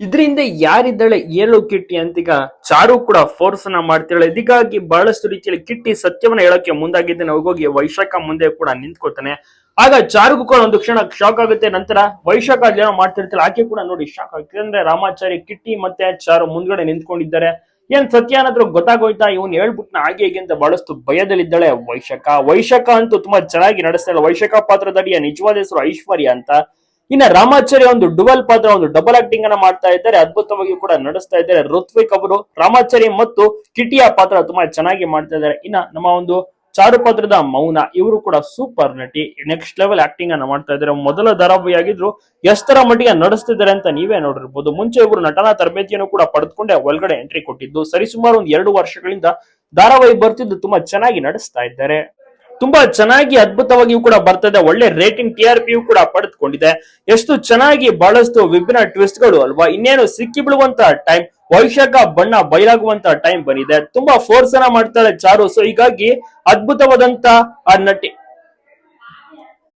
ಇದರಿಂದ ಯಾರಿದ್ದಾಳೆ ಏಳು ಕಿಟ್ಟಿ ಅಂತೀಗ ಚಾರು ಕೂಡ ಫೋರ್ಸ್ ಅನ್ನ ಮಾಡ್ತಿದ್ದಾಳೆ. ಇದಕ್ಕಾಗಿ ಬಹಳಷ್ಟು ರೀತಿಯಲ್ಲಿ ಕಿಟ್ಟಿ ಸತ್ಯವನ್ನ ಹೇಳಕ್ಕೆ ಮುಂದಾಗಿದ್ದಾನೆ. ಹೋಗಿ ವೈಶಾಖ ಮುಂದೆ ಕೂಡ ನಿಂತ್ಕೊತಾನೆ ಆಗ ಚಾರುಗೂ ಕೂಡ ಒಂದು ಕ್ಷಣ ಶಾಕ್ ಆಗುತ್ತೆ. ನಂತರ ವೈಶಾಖ ಏನೋ ಮಾಡ್ತಿರ್ತಾಳೆ. ಆಕೆ ಕೂಡ ನೋಡಿ ಶಾಕ್ ಆಗುತ್ತೆ. ಅಂದ್ರೆ ರಾಮಾಚಾರಿ, ಕಿಟ್ಟಿ ಮತ್ತೆ ಚಾರು ಮುಂದ್ಗಡೆ ನಿಂತ್ಕೊಂಡಿದ್ದಾರೆ. ಏನ್ ಸತ್ಯ ಅನ್ನೋದ್ರ ಗೊತ್ತಾಗೋಯ್ತಾ? ಇವನ್ ಹೇಳ್ಬಿಟ್ನ ಹಾಗೆ ಹೀಗೆ ಅಂತ ಬಹಳಷ್ಟು ಭಯದಲ್ಲಿದ್ದಾಳೆ ವೈಶಾಖ. ವೈಶಾಖ ಅಂತೂ ತುಂಬಾ ಚೆನ್ನಾಗಿ ನಡೆಸ್ತಾಳೆ ವೈಶಾಖ ಪಾತ್ರದಡಿಯ ನಿಜವಾದ ಹೆಸರು ಐಶ್ವರ್ಯ ಅಂತ. ಇನ್ನ ರಾಮಾಚಾರ್ಯ ಒಂದು ಡುವಲ್ ಪಾತ್ರ, ಒಂದು ಡಬಲ್ ಆಕ್ಟಿಂಗ್ ಅನ್ನ ಮಾಡ್ತಾ ಇದ್ದಾರೆ. ಅದ್ಭುತವಾಗಿ ಕೂಡ ನಡೆಸ್ತಾ ಇದ್ದಾರೆ. ಋತ್ವಿಕ್ ಅವರು ರಾಮಾಚಾರ್ಯ ಮತ್ತು ಕಿಟಿಯ ಪಾತ್ರ ತುಂಬಾ ಚೆನ್ನಾಗಿ ಮಾಡ್ತಾ ಇದ್ದಾರೆ. ಇನ್ನ ನಮ್ಮ ಒಂದು ಚಾರು ಪಾತ್ರದ ಮೌನ, ಇವರು ಕೂಡ ಸೂಪರ್ ನಟಿ. ನೆಕ್ಸ್ಟ್ ಲೆವೆಲ್ ಆಕ್ಟಿಂಗ್ ಅನ್ನ ಮಾಡ್ತಾ ಇದ್ದಾರೆ. ಮೊದಲ ಧಾರಾವಾಹಿ ಆಗಿದ್ರು ಎಷ್ಟರ ಮಟ್ಟಿಗೆ ನಡೆಸ್ತಿದ್ದಾರೆ ಅಂತ ನೀವೇ ನೋಡಿರ್ಬೋದು. ಮುಂಚೆ ಇವರು ನಟನಾ ತರಬೇತಿಯನ್ನು ಕೂಡ ಪಡೆದುಕೊಂಡೆ ಒಳಗಡೆ ಎಂಟ್ರಿ ಕೊಟ್ಟಿದ್ದು. ಸರಿಸುಮಾರು ಒಂದು ಎರಡು ವರ್ಷಗಳಿಂದ ಧಾರಾವಾಹಿ ಬರ್ತಿದ್ದು ತುಂಬಾ ಚೆನ್ನಾಗಿ ನಡೆಸ್ತಾ ಇದ್ದಾರೆ. ತುಂಬಾ ಚೆನ್ನಾಗಿ ಅದ್ಭುತವಾಗಿಯೂ ಕೂಡ ಬರ್ತದೆ ಒಳ್ಳೆ ರೇಟಿಂಗ್ ಟಿ ಆರ್ ಪಿಯು ಕೂಡ ಪಡೆದುಕೊಂಡಿದೆ. ಎಷ್ಟು ಚೆನ್ನಾಗಿ ಬಹಳಷ್ಟು ವಿಭಿನ್ನ ಟ್ವಿಸ್ಟ್ಗಳು ಅಲ್ವಾ? ಇನ್ನೇನು ಸಿಕ್ಕಿ ಬೀಳುವಂತ ಟೈಮ್ ವೈಶಾಖ ಬಣ್ಣ ಬಯಲಾಗುವಂತ ಟೈಮ್ ಬಂದಿದೆ. ತುಂಬಾ ಫೋರ್ಸ್ ಅನ್ನ ಮಾಡ್ತಾಳೆ ಚಾರು. ಸೊ ಹೀಗಾಗಿ ಅದ್ಭುತವಾದಂತ ಆ ನಟಿ.